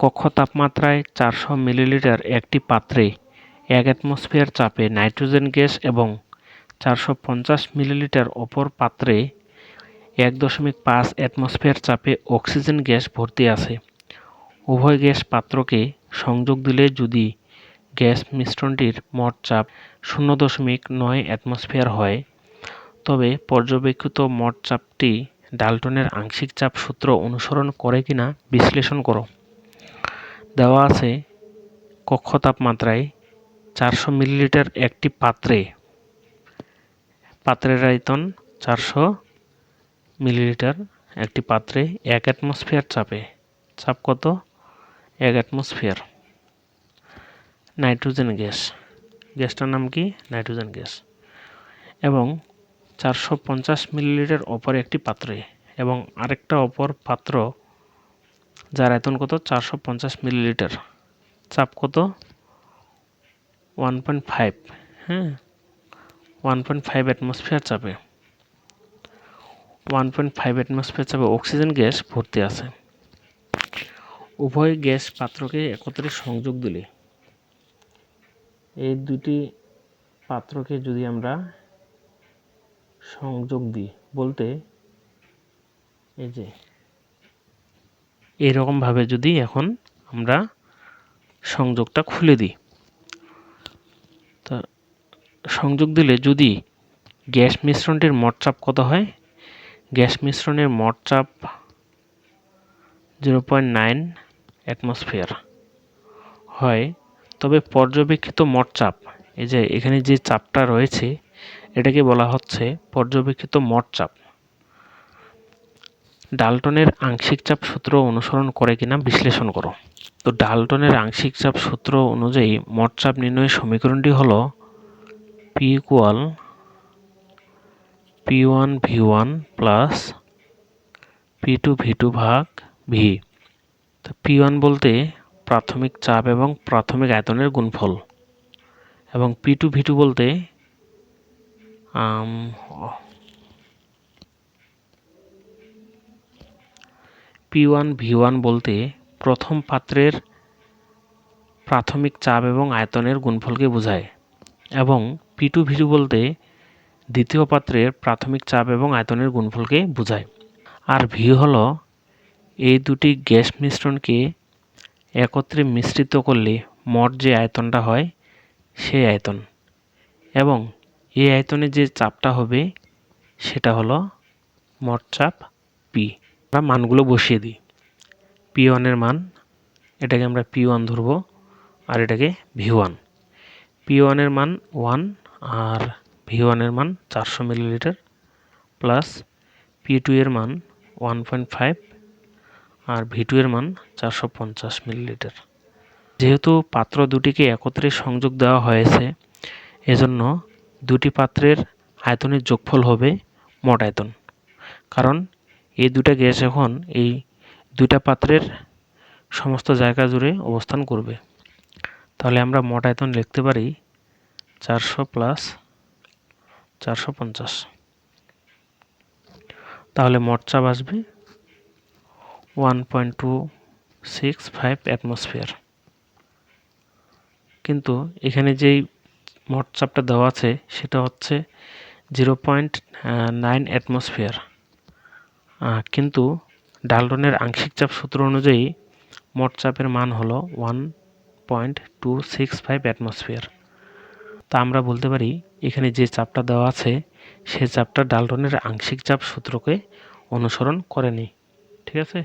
কক্ষ তাপমাত্রায় চারশো মিলিলিটার একটি পাত্রে এক অ্যাটমসফিয়ার চাপে নাইট্রোজেন গ্যাস এবং চারশো পঞ্চাশ মিলিলিটার অপর পাত্রে এক দশমিক পাঁচ অ্যাটমসফিয়ার চাপে অক্সিজেন গ্যাস ভর্তি আছে। উভয় গ্যাস পাত্রকে সংযোগ দিলে যদি গ্যাস মিশ্রণটির মোট চাপ শূন্য দশমিক নয় অ্যাটমসফিয়ার হয়, তবে পর্যবেক্ষিত মোট চাপটি ডাল্টনের আংশিক চাপ সূত্র অনুসরণ করে কিনা বিশ্লেষণ করো। দেওয়া আছে কক্ষ তাপমাত্রায় চারশো মিলিলিটার একটি পাত্রে। পাত্রের আয়তন চারশো মিলিলিটার একটি পাত্রে এক অ্যাটমসফিয়ার চাপে। চাপ কত? এক অ্যাটমসফিয়ার। Nitrogen gas. গ্যাসটার নাম কি? Nitrogen gas. এবং চারশো পঞ্চাশ মিলিলিটার অপর একটি পাত্রে এবং আরেকটা অপর পাত্র যার আয়তন কত? চারশো পঞ্চাশ মিলিলিটার। চাপ কত? One point five. হ্যাঁ? ওয়ান পয়েন্ট ফাইভ অ্যাটমসফিয়ার চাপে। ওয়ান পয়েন্ট ফাইভ অ্যাটমসফিয়ার চাপে অক্সিজেন গ্যাস ভর্তি আছে। উভয় গ্যাস পাত্রকে একত্রে সংযোগ দিলে। এই দুটি পাত্রকে যদি আমরা সংযোগ দিই, বলতে এই যে এরকমভাবে যদি এখন আমরা সংযোগটা খুলে দিই, তা সংযোগ দিলে যদি গ্যাস মিশ্রণটির মোট চাপ কত হয়? গ্যাস মিশ্রণের মোট চাপ জিরো পয়েন্ট নাইন অ্যাটমসফিয়ার হয়। তবে পর্যবেক্ষিত মোট চাপ, এই যে এখানে যে চাপটা রয়েছে, এটাকে বলা হচ্ছে পর্যবেক্ষিত মোট চাপ। ডালটনের আংশিক চাপ সূত্র অনুসরণ করে কিনা বিশ্লেষণ করো। তো ডালটনের আংশিক চাপ সূত্র অনুযায়ী মোট চাপ নির্ণয়ের সমীকরণটি হল P equal P one V one plus P two V two ভাগ ভি তো পি ওয়ান বলতে প্রাথমিক চাপ এবং প্রাথমিক আয়তনের গুণফল এবং পি টু ভি টু বলতে পি ওয়ান ভি ওয়ান বলতে প্রথম পাত্রের প্রাথমিক চাপ এবং আয়তনের গুণফলকে বোঝায় এবং পি টু ভি টু বলতে দ্বিতীয় পাত্রের প্রাথমিক চাপ এবং আয়তনের গুণফলকে বোঝায়। আর ভি হলো এই দুটি গ্যাস মিশ্রণকে একত্রে মিশ্রিত করলে মোট যে আয়তনটা হয় সেই আয়তন এবং এই আয়তনে যে চাপটা হবে সেটা হলো মোট চাপ পি আমরা মানগুলো বসিয়ে দিই। পি ওয়ানের মান, এটাকে আমরা পি ওয়ান ধরবো আর এটাকে ভি ওয়ান পি ওয়ানের মান ওয়ান আর ভি ওয়ানের মান চারশো মিলিলিটার প্লাস পি টু এর মান ওয়ান পয়েন্ট ফাইভ আর ভি টু এর মান চারশো পঞ্চাশ মিলিলিটার। যেহেতু পাত্র দুটিকে একত্রে সংযোগ দেওয়া হয়েছে, এজন্য দুটি পাত্রের আয়তনের যোগফল হবে মোট আয়তন। কারণ এই দুটা গ্যাস এখন এই দুটা পাত্রের সমস্ত জায়গা জুড়ে অবস্থান করবে। তাহলে আমরা মোট আয়তন লিখতে পারি চারশো প্লাস চারশো পঞ্চাশ। তাহলে মোট চাপ আসবে one point two six five atmosphere. কিন্তু এখানে যেই মোট চাপটা দেওয়া আছে সেটা হচ্ছে জিরো পয়েন্ট নাইন অ্যাটমসফিয়ার। কিন্তু ডালটনের আংশিক চাপ সূত্র অনুযায়ী মোট চাপের মান হলো one point two six five atmosphere তা আমরা বলতে পারি, এখানে যে চাপটা দেওয়া আছে, সে চাপটা ডালটনের আংশিক চাপ সূত্রকে অনুসরণ করেনি। ঠিক আছে?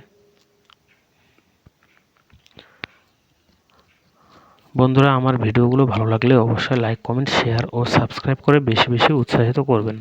বন্ধুরা, আমার ভিডিওগুলো ভালো লাগলে অবশ্যই লাইক কমেন্ট শেয়ার ও সাবস্ক্রাইব করে বেশি বেশি উৎসাহিত করবেন।